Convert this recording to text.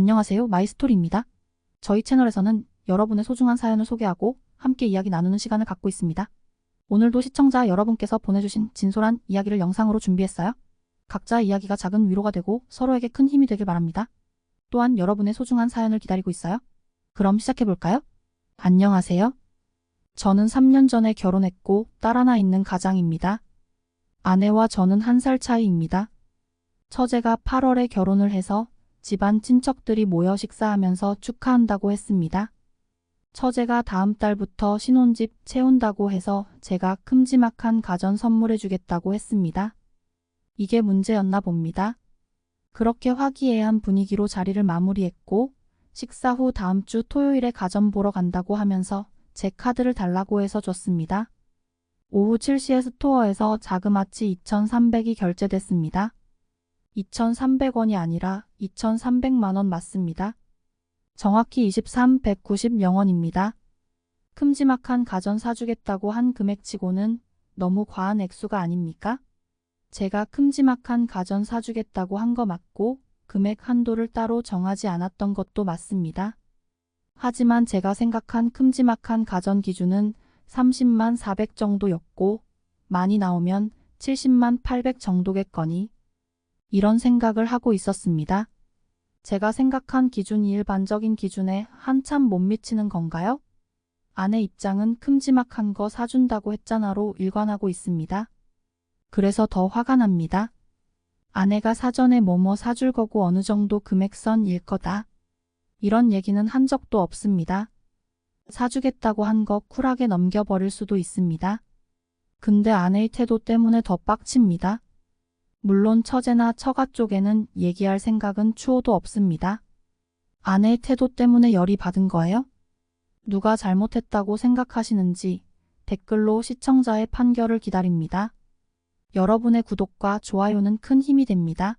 안녕하세요. 마이스토리입니다. 저희 채널에서는 여러분의 소중한 사연을 소개하고 함께 이야기 나누는 시간을 갖고 있습니다. 오늘도 시청자 여러분께서 보내주신 진솔한 이야기를 영상으로 준비했어요. 각자의 이야기가 작은 위로가 되고 서로에게 큰 힘이 되길 바랍니다. 또한 여러분의 소중한 사연을 기다리고 있어요. 그럼 시작해볼까요? 안녕하세요. 저는 3년 전에 결혼했고 딸 하나 있는 가장입니다. 아내와 저는 한 살 차이입니다. 처제가 8월에 결혼을 해서 집안 친척들이 모여 식사하면서 축하한다고 했습니다. 처제가 다음 달부터 신혼집 채운다고 해서 제가 큼지막한 가전 선물해 주겠다고 했습니다. 이게 문제였나 봅니다. 그렇게 화기애애한 분위기로 자리를 마무리했고 식사 후 다음 주 토요일에 가전 보러 간다고 하면서 제 카드를 달라고 해서 줬습니다. 오후 7시에 스토어에서 자그마치 2,300이 결제됐습니다. 2,300원이 아니라 2,300만 원 맞습니다. 정확히 23, 190영원입니다. 큼지막한 가전 사주겠다고 한 금액치고는 너무 과한 액수가 아닙니까? 제가 큼지막한 가전 사주겠다고 한 거 맞고 금액 한도를 따로 정하지 않았던 것도 맞습니다. 하지만 제가 생각한 큼지막한 가전 기준은 30만 400 정도였고 많이 나오면 70만 800 정도겠거니 이런 생각을 하고 있었습니다. 제가 생각한 기준이 일반적인 기준에 한참 못 미치는 건가요? 아내 입장은 큼지막한 거 사준다고 했잖아로 일관하고 있습니다. 그래서 더 화가 납니다. 아내가 사전에 뭐뭐 사줄 거고 어느 정도 금액선일 거다. 이런 얘기는 한 적도 없습니다. 사주겠다고 한 거 쿨하게 넘겨버릴 수도 있습니다. 근데 아내의 태도 때문에 더 빡칩니다. 물론 처제나 처가 쪽에는 얘기할 생각은 추호도 없습니다. 아내의 태도 때문에 열이 받은 거예요? 누가 잘못했다고 생각하시는지 댓글로 시청자의 판결을 기다립니다. 여러분의 구독과 좋아요는 큰 힘이 됩니다.